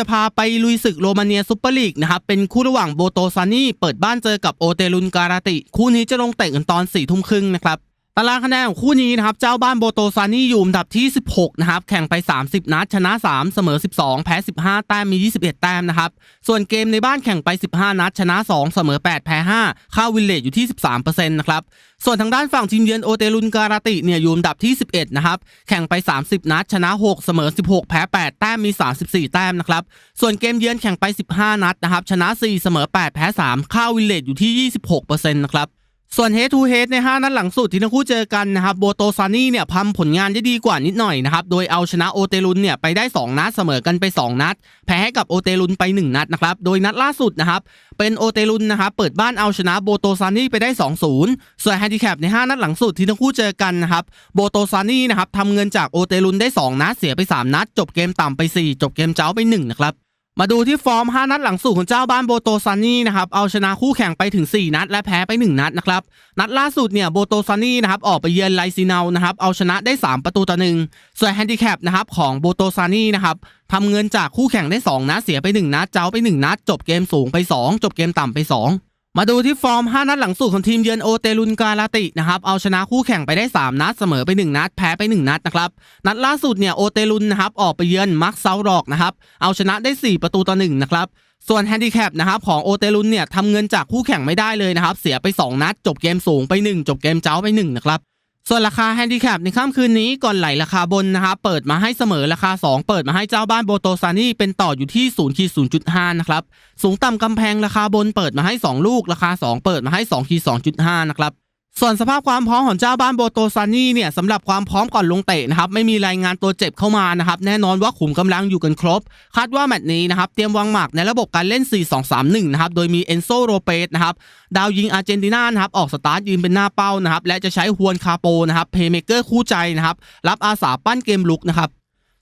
จะพาไปลุยศึกโรมาเนียซุปเปอร์ลีกนะครับเป็นคู่ระหว่างโบโตซานี่เปิดบ้านเจอกับโอเตลุนการาติ คู่นี้จะลงเตะกันตอน4ี่ทุ่มครึ่งนะครับ ตารางคะแนนของคู่นี้นะครับ เจ้าบ้านโบโตซานี่อยู่อันดับที่ 16 นะครับ แข่งไป 30 นัด ชนะ 3 เสมอ 12 แพ้ 15 แต้ม มี 21 แต้มนะครับ ส่วนเกมในบ้านแข่งไป 15 นัด ชนะ 2 เสมอ 8 แพ้ 5 ค่าวินเลจอยู่ที่ 13%นะครับ ส่วนทางด้านฝั่งทีมเยือนโอเตลุนการาติเนี่ยอยู่อันดับที่ 11 นะครับ แข่งไป 30 นัด ชนะ 6 เสมอ 16 แพ้ 8 แต้ม มี 34 แต้มนะครับ ส่วนเกมเยือนแข่งไป 15 นัดนะครับ ชนะ 4 เสมอ 8 แพ้ 3 ค่าวินเลจอยู่ที่ 26%นะครับ ส่วน head to head ใน 5 นัดหลังสุดที่ทั้งคู่เจอกันนะครับโบโตซานี่เนี่ยพัมผลงานได้ดีกว่านิดหน่อยนะครับโดยเอาชนะโอเตลุนเนี่ยไปได้ 2 นัดเสมอกันไป 2 นัด แพ้ให้กับโอเตลุนไป 1 นัดนะครับโดยนัดล่าสุดนะครับเป็นโอเตลุนนะครับเปิดบ้านเอาชนะโบโตซานี่ไปได้ 2-0 ส่วนแฮนดิแคปใน 5 นัดหลังสุดที่ทั้งคู่เจอกันนะครับโบโตซานี่นะครับทำเงินจากโอเตลุนได้ 2 นัดเสียไป 3 นัด จบเกมต่ำไป 4 จบเกมเจ้าไป1นะครับ มาดูที่ฟอร์ม 5 นัดหลังสู่ของเจ้าบ้านโบโตซานี่นะครับเอาชนะคู่แข่งไปถึง 4 นัด และแพ้ไป 1 นัดนะครับนัดล่าสุดเนี่ยโบโตซานี่นะครับออกไปเยือนไลซินานะครับเอาชนะได้ 3 ประตูต่อหนึ่งส่วนแฮนดิแคปนะครับของโบโตซานี่นะครับทำเงินจากคู่แข่งได้ 2 นัดเสียไป 1 นัดเจ้าไป 1 นัด จบเกมสูงไป 2 จบเกมต่ำไป 2 มาดูที่ฟอร์ม 5 นัดหลังสุดของทีมเยือนโอเตลุนการาตินะครับเอาชนะคู่แข่งไปได้ 3 นัดเสมอไป 1 นัด แพ้ไป 1 นัดนะครับนัดล่าสุดเนี่ยโอเตลุนนะครับออกไปเยือนมักเซาดอกนะครับเอาชนะได้ 4 ประตูต่อ1นะครับส่วนแฮนดิแคปนะครับของโอเตลุนเนี่ยทำเงินจากคู่แข่งไม่ได้เลยนะครับเสียไป 2 นัด จบเกมสูงไป 1 จบเกมเจ้าไป1นะครับ ส่วนราคาแฮนดิแคปในค่ำคืนนี้ก่อนไหลราคาบนนะครับเปิดมาให้เสมอราคา 2 เปิดมาให้เจ้าบ้านโบโตซานี่เป็นต่ออยู่ที่0ขีด0.5นะครับสูงต่ำกำแพงราคาบนเปิดมาให้ 2 ลูกราคา 2 เปิดมาให้2ขีดห้านะครับ ส่วนสภาพความพร้อมของเจ้าบ้านโบโตซานี่เนี่ยสำหรับความพร้อมก่อนลงเตะนะครับไม่มีรายงานตัวเจ็บเข้ามานะครับแน่นอนว่าขุมกำลังอยู่กันครบ คาดว่าแมตช์นี้นะครับเตรียมวางหมากในระบบการเล่น 4-2-3-1 นะครับโดยมีเอนโซโรเปสนะครับดาวยิงอาร์เจนตินานะครับออกสตาร์ทยืนเป็นหน้าเป้านะครับและจะใช้ฮวนคาโปนะครับเพย์เมเกอร์คู่ใจนะครับรับอาสาปั้นเกมลุกนะครับ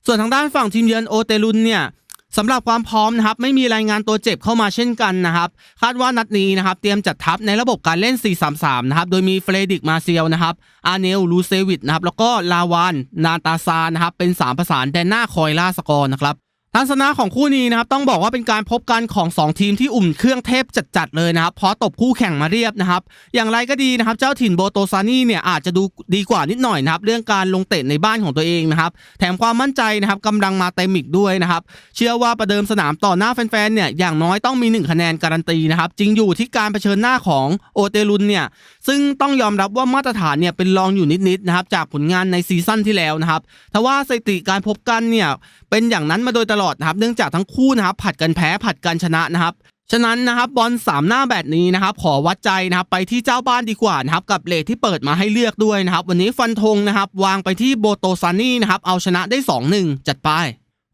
ส่วนทางด้านฝั่งทีมเยือนโอเตลุนเนี่ย สำหรับความพร้อมนะครับไม่มีรายงานตัวเจ็บเข้ามาเช่นกันนะครับคาดว่านัดนี้นะครับเตรียมจัดทัพในระบบการเล่น 4-3-3 นะครับโดยมีเฟรดิกมาเซียลนะครับอาเนลลูเซวิตนะครับแล้วก็ลาวานนาตาซานะครับเป็น 3 ประสานแดนหน้าคอยล่าสกอร์นะครับ ทัศนะของคู่นี้นะครับต้องบอกว่าเป็นการพบกันของ 2 ทีมที่อุ่นเครื่องเทพจัดๆเลยนะครับเพราะตบคู่แข่งมาเรียบนะครับ อย่างไรก็ดีนะครับ เจ้าถิ่นโบโตซานี่เนี่ยอาจจะดูดีกว่านิดหน่อยนะครับ เรื่องการลงเตะในบ้านของตัวเองนะครับ แถมความมั่นใจนะครับกำลังมาเต็มอีกด้วยนะครับ เชื่อว่าประเดิมสนามต่อหน้าแฟนๆเนี่ยอย่างน้อยต้องมี 1 คะแนนการันตีนะครับจริงอยู่ที่การเผชิญหน้าของโอเตลุนเนี่ยซึ่งต้องยอมรับว่ามาตรฐานเนี่ยเป็นรองอยู่นิดๆนะครับจากผลงานในซีซั่นที่แล้วนะครับทว่าสถิติการพบกันเนี่ย เป็นอย่างนั้นมาโดยตลอดนะครับ เนื่องจากทั้งคู่นะครับผัดกันแพ้ผัดกันชนะนะครับฉะนั้นนะครับบอลสามหน้าแบบนี้นะครับขอวัดใจนะครับไปที่เจ้าบ้านดีกว่านะครับกับเลทที่เปิดมาให้เลือกด้วยนะครับวันนี้ฟันธงนะครับวางไปที่โบโตซานี่นะครับเอาชนะได้ 2-1 จัดไป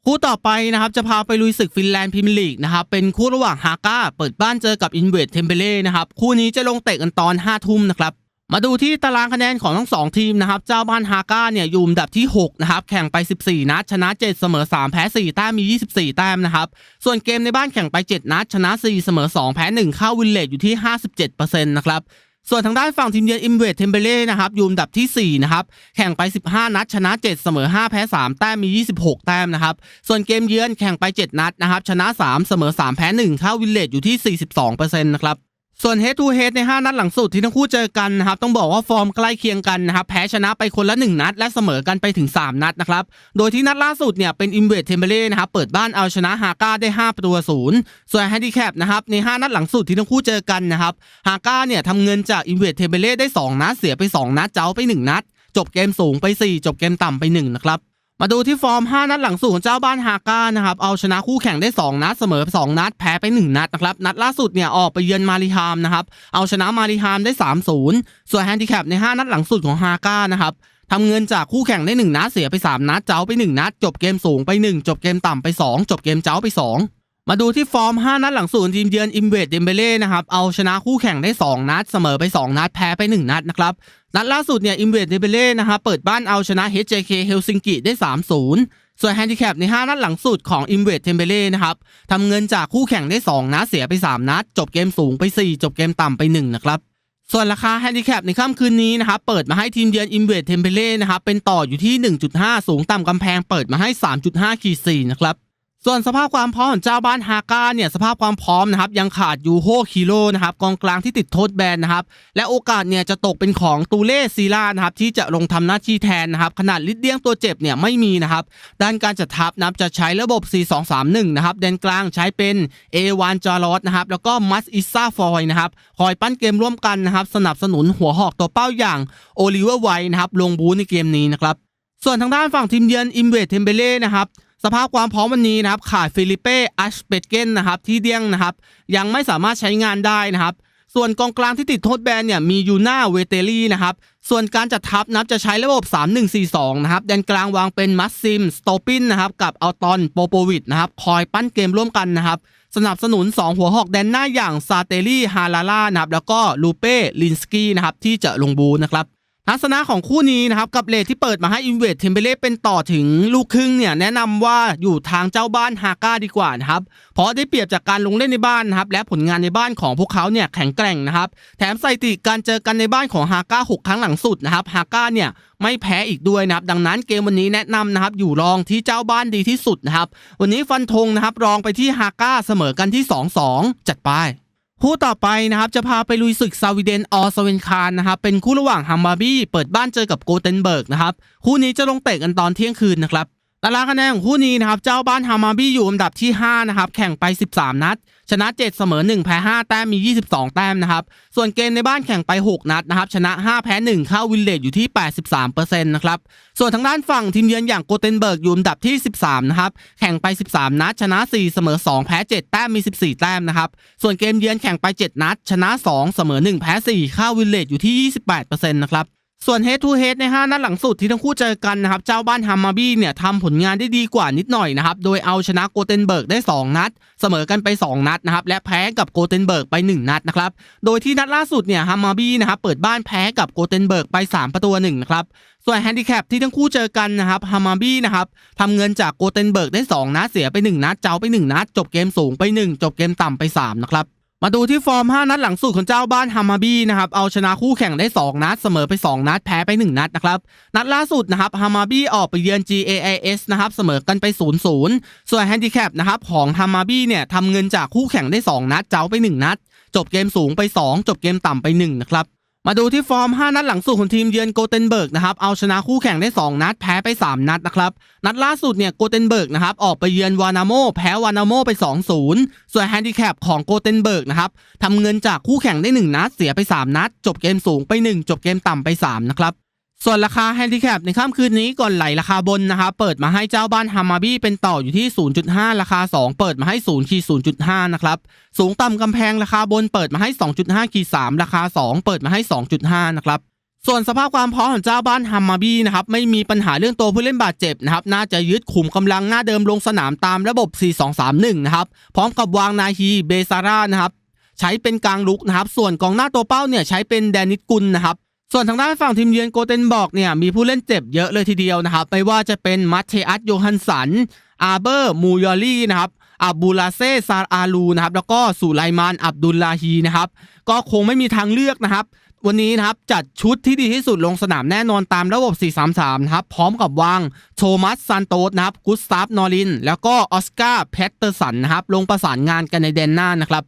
คู่ต่อไปนะครับจะพาไปลุยศึกฟินแลนด์พรีเมียร์ลีกนะครับเป็นคู่ระหว่างฮาก้าเปิดบ้านเจอกับอินเวดเทมเบเล่นะครับคู่นี้จะลงเตะกันตอน5ทุ่มนะครับ มาดูที่ตารางคะแนนของทั้ง 2 ทีมนะครับ เจ้าบ้านฮาก้าเนี่ยอยู่อันดับที่ 6 นะครับ แข่งไป 14 นัด ชนะ 7 เสมอ 3 แพ้ 4 แต้มมี 24 แต้มนะครับ ส่วนเกมในบ้านแข่งไป 7 นัด ชนะ 4 เสมอ 2 แพ้ 1 เข้าวินเลจอยู่ที่ 57%นะครับส่วนทางด้านฝั่งทีมเยือนอิมเวดเทมเบเล่นะครับอยู่อันดับที่ 4 นะครับ แข่งไป 15 นัด ชนะ 7 เสมอ 5 แพ้ 3 แต้มมี 26 แต้มนะครับ ส่วนเกมเยือนแข่งไป 7 นัดนะครับ ชนะ 3 เสมอ 3 แพ้ 1 เข้าวินเลจอยู่ที่ 42%นะครับ ส่วน head to head ใน 5 นัดหลังสุดที่ทั้งคู่เจอกันนะครับต้องบอกว่าฟอร์มใกล้เคียงกันนะครับแพ้ชนะไปคนละ 1 นัด และเสมอกันไปถึง 3 นัดนะครับโดยที่นัดล่าสุดเนี่ยเป็น i m v a d e t e m b e l e นะครับเปิดบ้านเอาชนะฮาก้าได้ 5 ประตูศูนย์ส่วน handicap นะครับใน 5 นัดหลังสุดที่ทั้งคู่เจอกันนะครับฮาก้าเนี่ยทำเงินจาก i m v a d e t e m b e l e ได้ 2 นัดเสียไป 2 นัดเจ้าไป 1 นัด จบเกมสูงไป 4 จบเกมต่ำไป1นะครับ มาดูที่ฟอร์ม 5 นัดหลังสุดของเจ้าบ้านฮาก้านะครับ เอาชนะคู่แข่งได้ 2 นัด เสมอ 2 นัด แพ้ไป 1 นัดนะครับ นัดล่าสุดเนี่ยออกไปเยือนมาริฮามนะครับ เอาชนะมาริฮามได้ 3-0 ส่วนแฮนดิแคปใน 5 นัดหลังสุดของฮาก้านะครับทำเงินจากคู่แข่งได้ 1 นัด เสียไป 3 นัด เจ้าไป 1 นัด จบเกมสูงไป 1 จบเกมต่ำไป 2 จบเกมเจ้าไป 2 มาดูที่ฟอร์ม 5 นัดหลังสุดทีมเยือนอิมเวดเดมเบเล่นะครับเอาชนะคู่แข่งได้ 2 นัด เสมอไป 2 นัด แพ้ไป 1 นัดนะครับนัดล่าสุดเนี่ยอิมเวดเดมเบเล่นะครับเปิดบ้านเอาชนะ HJK เฮลซิงกิได้ 3-0 ส่วนแฮนดิแคปใน 5 นัดหลังสุดของอิมเวดเทมเบเล่นะครับทำเงินจากคู่แข่งได้ 2 นัด เสียไป 3 นัด จบเกมสูงไป 4 จบเกมต่ำไป 1 นะครับส่วนราคาแฮนดิแคปในค่ำคืนนี้นะครับเปิดมาให้ทีมเยือนอิมเวดเทมเบเล่นะครับเป็นต่ออยู่ที่ 1.5 สูงต่ำกำแพงเปิดมาให้ 3.5ขีด4นะครับ ส่วนสภาพความพร้อมของเจ้าบ้านฮาก้าเนี่ยสภาพความพร้อมนะครับยังขาดยูโฮคิโลนะครับกองกลางที่ติดโทษแบนนะครับและโอกาสเนี่ยจะตกเป็นของตูเล่ซีลานะครับที่จะลงทำหน้าที่แทนนะครับขนาดลิดเดียงตัวเจ็บเนี่ยไม่มีนะครับด้านการจัดทัพนับจะใช้ระบบ 4-2-3-1 นะครับแดนกลางใช้เป็นเอวานจารอสนะครับแล้วก็มัสอิซาฟอยนะครับคอยปั้นเกมร่วมกันนะครับสนับสนุนหัวหอกตัวเป้าอย่างโอลิเวอร์ไวนะครับลงบูในเกมนี้นะครับส่วนทางด้านฝั่งทีมเยือนอิมเวทเทมเบเล่นะครับ สภาพความพร้อมวันนี้นะครับขาดฟิลิเป้อัชเปตเกนนะครับที่เดี้ยงนะครับยังไม่สามารถใช้งานได้นะครับส่วนกองกลางที่ติดโทษแบนเนี่ยมียูน่าเวเตลี่นะครับส่วนการจัดทัพนับจะใช้ระบบ 3142 นะครับแดนกลางวางเป็นมัสซิมสโตปินนะครับกับอัลตอนโปโปวิดนะครับคอยปั้นเกมร่วมกันนะครับสนับสนุน 2 หัวหอกแดนหน้าอย่างซาเตลี่ฮาลาล่านะครับแล้วก็ลูเป้ลินสกี้นะครับที่จะลงบูนะครับ ลักษณะของคู่นี้นะครับกับเลทที่เปิดมาให้อินเวดเทมเบเล่เป็นต่อถึงลูกครึ่งเนี่ยแนะนำว่าอยู่ทางเจ้าบ้านฮาก้าดีกว่านะครับเพราะได้เปรียบจากการลงเล่นในบ้านนะครับและผลงานในบ้านของพวกเขาเนี่ยแข็งแกร่งนะครับแถมสถิติการเจอกันในบ้านของฮาก้า6ครั้งหลังสุดนะครับฮาก้าเนี่ยไม่แพ้อีกด้วยนะครับดังนั้นเกมวันนี้แนะนำนะครับอยู่รองที่เจ้าบ้านดีที่สุดนะครับวันนี้ฟันธงนะครับรองไปที่ฮาก้าเสมอกันที่ 2-2 จัดไป คู่ต่อไปนะครับจะพาไปลุยศึกซาวิเดนออสเวนคารนะครับเป็นคู่ระหว่างฮัมบาบี้เปิดบ้านเจอกับโกเทนเบิร์กนะครับคู่นี้จะลงเตะกันตอนเที่ยงคืนนะครับตารางคะแนนของคู่นี้นะครับเจ้าบ้านฮัมบาบี้อยู่อันดับที่5นะครับแข่งไป 13 นัด ชนะ 7 เสมอ 1 แพ้ 5 แต้มมี 22 แต้มนะครับ ส่วนเกมในบ้านแข่งไป 6 นัดนะครับ ชนะ 5 แพ้ 1 เข้าวินเลจอยู่ที่ 83%นะครับ ส่วนทางด้านฝั่งทีมเยือนอย่างโกเทนเบิร์กอยู่อันดับที่ 13 นะครับ แข่งไป 13 นัด ชนะ 4 เสมอ 2 แพ้ 7 แต้มมี 14 แต้มนะครับ ส่วนเกมเยือนแข่งไป 7 นัด ชนะ 2 เสมอ 1 แพ้ 4 เข้าวินเลจอยู่ที่ 28%นะครับ ส่วน head to head ใน 5 นัดหลังสุดที่ทั้งคู่เจอกันนะครับ เจ้าบ้านฮัมมาบี้เนี่ยทำผลงานได้ดีกว่านิดหน่อยนะครับ โดยเอาชนะโกเทนเบิร์กได้ 2 นัด เสมอกันไป 2 นัดนะครับ และแพ้กับโกเทนเบิร์กไป 1 นัดนะครับ โดยที่นัดล่าสุดเนี่ยฮัมมาบี้นะครับเปิดบ้านแพ้กับโกเทนเบิร์กไป 3 ประตูหนึ่งนะครับส่วนแฮนดิแคปที่ทั้งคู่เจอกันนะครับฮัมมาบี้นะครับทำเงินจากโกเทนเบิร์กได้ 2 นัดเสียไป 1 นัดเจ้าไป 1 นัด จบเกมสูงไป 1 จบเกมต่ำไป3นะครับ มาดูที่ฟอร์ม 5 นัดหลังสุดของเจ้าบ้านฮามาบีนะครับเอาชนะคู่แข่งได้ 2 นัด เสมอไป 2 นัด แพ้ไป 1 นัดนะครับนัดล่าสุดนะครับฮามาบีออกไปเยือน GAIS นะครับเสมอกันไป 0-0 ส่วนแฮนดิแคปนะครับของฮามาบีเนี่ยทำเงินจากคู่แข่งได้ 2 นัด เจ้าไป 1 นัด จบเกมสูงไป 2 จบเกมต่ำไป 1 นะครับ มาดูที่ฟอร์ม 5 นัดหลังสุดของทีมเยือนโกเทนเบิร์กนะครับเอาชนะคู่แข่งได้ 2 นัดแพ้ไป 3 นัดนะครับนัดล่าสุดเนี่ยโกเทนเบิร์กนะครับออกไปเยือนวานาโมแพ้วานาโมไป 2-0 ส่วนแฮนดิแคปของโกเทนเบิร์กนะครับทำเงินจากคู่แข่งได้ 1 นัดเสียไป 3 นัด จบเกมสูงไป 1 จบเกมต่ำไป 3 นะครับ ส่วนราคาแฮนดิแคปในค่ำคืนนี้ก่อนไหลราคาบนนะครับเปิดมาให้เจ้าบ้านฮามาบี้เป็นต่ออยู่ที่ 0.5 ราคา 2 เปิดมาให้0ขี0.5 นะครับ สูงต่ำกำแพงราคาบนเปิดมาให้ 2.5ขี3ราคา 2 เปิดมาให้ 2.5 นะครับ ส่วนสภาพความพร้อมของเจ้าบ้านฮัมมาบี้นะครับไม่มีปัญหาเรื่องตัวผู้เล่นบาดเจ็บนะครับน่าจะยึดขุมกำลังหน้าเดิมลงสนามตามระบบ 4-2-3-1 นะครับพร้อมกับวางนาฮีเบซาร่านะครับใช้เป็นกลางลุกนะครับ ส่วนกองหน้าตัวเป้าเนี่ยใช้เป็นแดนิสกุลนะครับ ส่วนทางด้านฝั่งทีมเยือนโกเทนบอกเนี่ยมีผู้เล่นเจ็บเยอะเลยทีเดียวนะครับ ไม่ว่าจะเป็นมัตเทอัสโยฮันสัน อาเบอร์ มูยอรี่นะครับอับบูลาเซซาอาลูนะครับแล้วก็สุไลมานอับดุลลาฮีนะครับก็คงไม่มีทางเลือกนะครับ วันนี้นะครับจัดชุดที่ดีที่สุดลงสนามแน่นอนตามระบบ 4-3-3 นะครับ พร้อมกับวางโทมัสซานโตสนะครับกุสตาฟนอริน แล้วก็ออสการ์แพตเตอร์สันนะครับลงประสานงานกันในแดนหน้านะครับ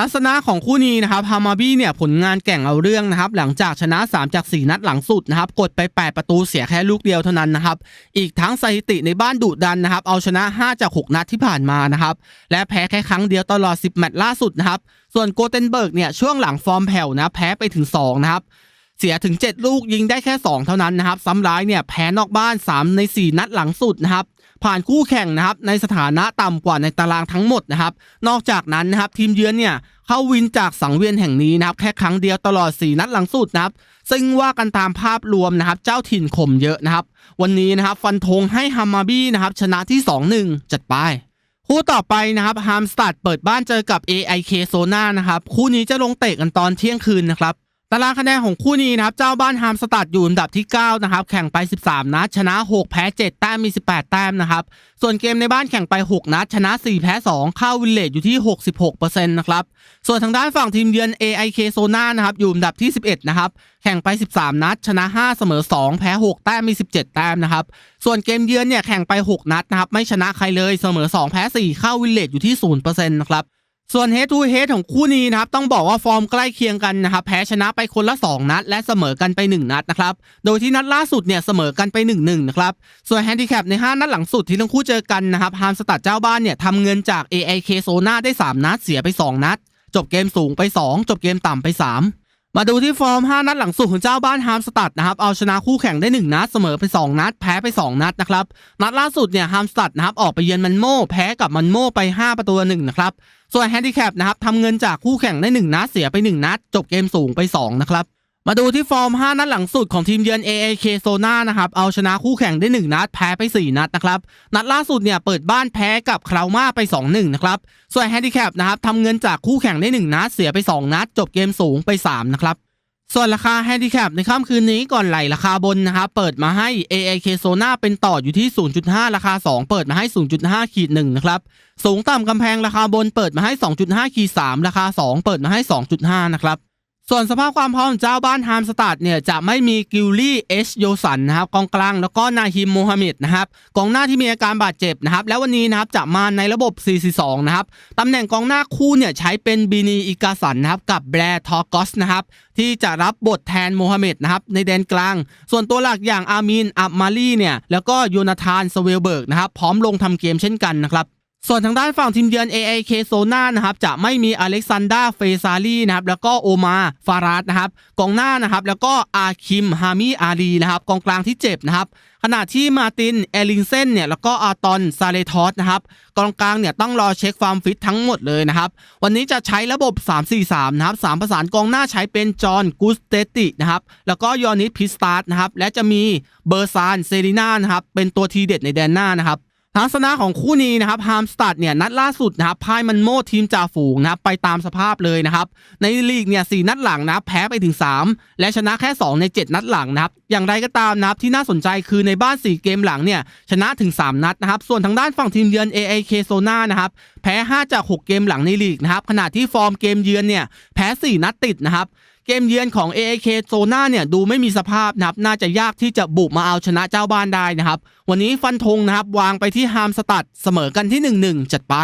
ทัศนะของคู่นี้นะครับฮามาบี้เนี่ยผลงานแก่งเอาเรื่องนะครับหลังจากชนะ 3 จาก 4 นัดหลังสุดนะครับกดไป 8 ประตูเสียแค่ลูกเดียวเท่านั้นนะครับอีกทั้งสถิติในบ้านดุดันนะครับเอาชนะ 5 จาก 6 นัดที่ผ่านมานะครับและแพ้แค่ครั้งเดียวตลอด 10 แมตช์ล่าสุดนะครับส่วนโกเทนเบิร์กเนี่ยช่วงหลังฟอร์มแผ่วนะแพ้ไปถึง 2 นะครับเสียถึง 7 ลูกยิงได้แค่ 2 เท่านั้นนะครับซ้ำร้ายเนี่ยแพ้นอกบ้าน 3 ใน 4 นัดหลังสุดนะครับ ผ่านคู่แข่งนะครับในสถานะต่ำกว่าในตารางทั้งหมดนะครับ นอกจากนั้นนะครับทีมเยือนเนี่ยเข้าวินจากสังเวียนแห่งนี้นะครับแค่ครั้งเดียวตลอด 4 นัดหลังสุดนะครับ ซึ่งว่ากันตามภาพรวมนะครับเจ้าถิ่นข่มเยอะนะครับ วันนี้นะครับฟันธงให้ฮัมมาบี้นะครับชนะที่ 2-1 จัดไปคู่ต่อไปนะครับฮามสตัดเปิดบ้านเจอกับ AIK โซนานะครับคู่นี้จะลงเตะกันตอนเที่ยงคืนนะครับ ตารางคะแนนของคู่นี้นะครับ เจ้าบ้านฮามสตัดอยู่อันดับที่ 9 นะครับ แข่งไป 13 นัด ชนะ 6 แพ้ 7 แต้มมี 18 แต้มนะครับ ส่วนเกมในบ้านแข่งไป 6 นัด ชนะ 4 แพ้ 2 เข้าวินเลจอยู่ที่ 66%นะครับ ส่วนทางด้านฝั่งทีมเยือน AIK โซนานะครับ อยู่อันดับที่ 11 นะครับ แข่งไป 13 นัด ชนะ 5 เสมอ 2 แพ้ 6 แต้มมี 17 แต้มนะครับ ส่วนเกมเยือนเนี่ยแข่งไป 6 นัดนะครับ ไม่ชนะใครเลย เสมอ 2 แพ้ 4 เข้าวินเลจอยู่ที่ 0%นะครับ ส่วน head to head ของคู่นี้นะครับต้องบอกว่าฟอร์มใกล้เคียงกันนะครับแพ้ชนะไปคนละ 2 นัด และเสมอกันไป 1 นัดนะครับโดยที่นัดล่าสุดเนี่ยเสมอกันไป 1-1นะครับส่วนแฮนดิแคปใน 5 นัดหลังสุดที่ทั้งคู่เจอกันนะครับฮามสตัดเจ้าบ้านเนี่ยทำเงินจาก AIK โซนาได้ 3 นัดเสียไป 2 นัด จบเกมสูงไป 2 จบเกมต่ำไป 3 มาดูที่ฟอร์ม 5 นัดหลังสุดของเจ้าบ้านฮามสตัดนะครับเอาชนะคู่แข่งได้ 1 นัดเสมอไป 2 นัด แพ้ไป 2 นัดนะครับนัดล่าสุดเนี่ยฮามสตัดนะครับออกไปเยือนมันโม่แพ้กับมันโม่ไป 5 ประตูหนึ่งนะครับส่วนแฮนดิแคปนะครับทำเงินจากคู่แข่งได้ 1 นัดเสียไป 1 นัด จบเกมสูงไป 2 นะครับ มาดูที่ฟอร์ม 5 นัดหลังสุดของทีมเยือน AAK โซนานะครับ เอาชนะคู่แข่งได้ 1 นัด แพ้ไป 4 นัดนะครับ นัดล่าสุดเนี่ยเปิดบ้านแพ้กับคราวมาไป 2-1 นะครับ ส่วนแฮนดิแคปนะครับทำเงินจากคู่แข่งได้ 1 นัด เสียไป 2 นัด จบเกมสูงไป 3 นะครับ ส่วนราคาแฮนดิแคปในค่ำคืนนี้ก่อนไหลราคาบนนะครับเปิดมาให้ AAK โซนาเป็นต่ออยู่ที่ 0.5 ราคา 2 เปิดมาให้ 0.5ขีด1นะครับสูงต่ำกำแพงราคาบนเปิดมาให้ 2.5ขีด3ราคา 2 เปิดมาให้ 2.5 นะครับ ส่วนสภาพความพร้อมเจ้าบ้านฮามสตัดเนี่ยจะไม่มีกิลลี่เอชโยสันนะครับกองกลางแล้วก็นาฮิมโมฮัมหม็ดนะครับกองหน้าที่มีอาการบาดเจ็บนะครับแล้ววันนี้นะครับจะมาในระบบ 4-4-2 นะครับตำแหน่งกองหน้าคู่เนี่ยใช้เป็นบีนีอิกาสันนะครับกับแบร์ทอกอสนะครับที่จะรับบทแทนโมฮัมหม็ดนะครับในแดนกลาง ส่วนตัวหลักอย่างอามีนอับมาลีเนี่ยแล้วก็โยนาธานสเวลเบิร์กนะครับพร้อมลงทำเกมเช่นกันนะครับ ส่วนทางด้านฝั่งทีมเยือน AAK โซนานะครับจะไม่มีอเล็กซานดราเฟซารีนะครับแล้วก็โอมาฟาราดนะครับกองหน้านะครับแล้วก็อาคิมฮามิอาลีนะครับกองกลางที่เจ็บนะครับขณะที่มาตินเอลิงเซนเนี่ยแล้วก็อาตอนซาเลทอสนะครับกองกลางเนี่ยต้องรอเช็คความฟิตทั้งหมดเลยนะครับวันนี้จะใช้ระบบ 3-4-3นะครับสามประสานกองหน้าใช้เป็นจอห์นกุสเตตินะครับแล้วก็ยอนิสพิสตาร์นะครับและจะมีเบอร์ซานเซรีนานะครับเป็นตัวทีเด็ดในแดนหน้านะครับ ทัศนะของคู่นี้นะครับฮามสตัดเนี่ยนัดล่าสุดนะครับพ่ายมันโม่ทีมจ่าฝูงนะครับไปตามสภาพเลยนะครับ ในลีกเนี่ยสนัดหลังนับแพ้ไปถึง 3 และชนะแค่ 2 ใน 7 นัดหลังนะครับ อย่างไรก็ตามนะครับที่น่าสนใจคือในบ้าน 4 เกมหลังเนี่ยชนะถึง 3 นัดนะครับ ส่วนทางด้านฝั่งทีมเยือน AAK โซนานะครับแพ้ 5 จาก 6 เกมหลังในลีกนะครับขณะที่ฟอร์มเกมเยือนเนี่ยแพ้ 4 นัดติดนะครับ เกมเยือนของ AAK โซน่าเนี่ยดูไม่มีสภาพนะครับน่าจะยากที่จะบุกมาเอาชนะเจ้าบ้านได้นะครับ วันนี้ฟันธงนะครับวางไปที่ฮามสตัดเสมอกันที่ 1-1 จัดไป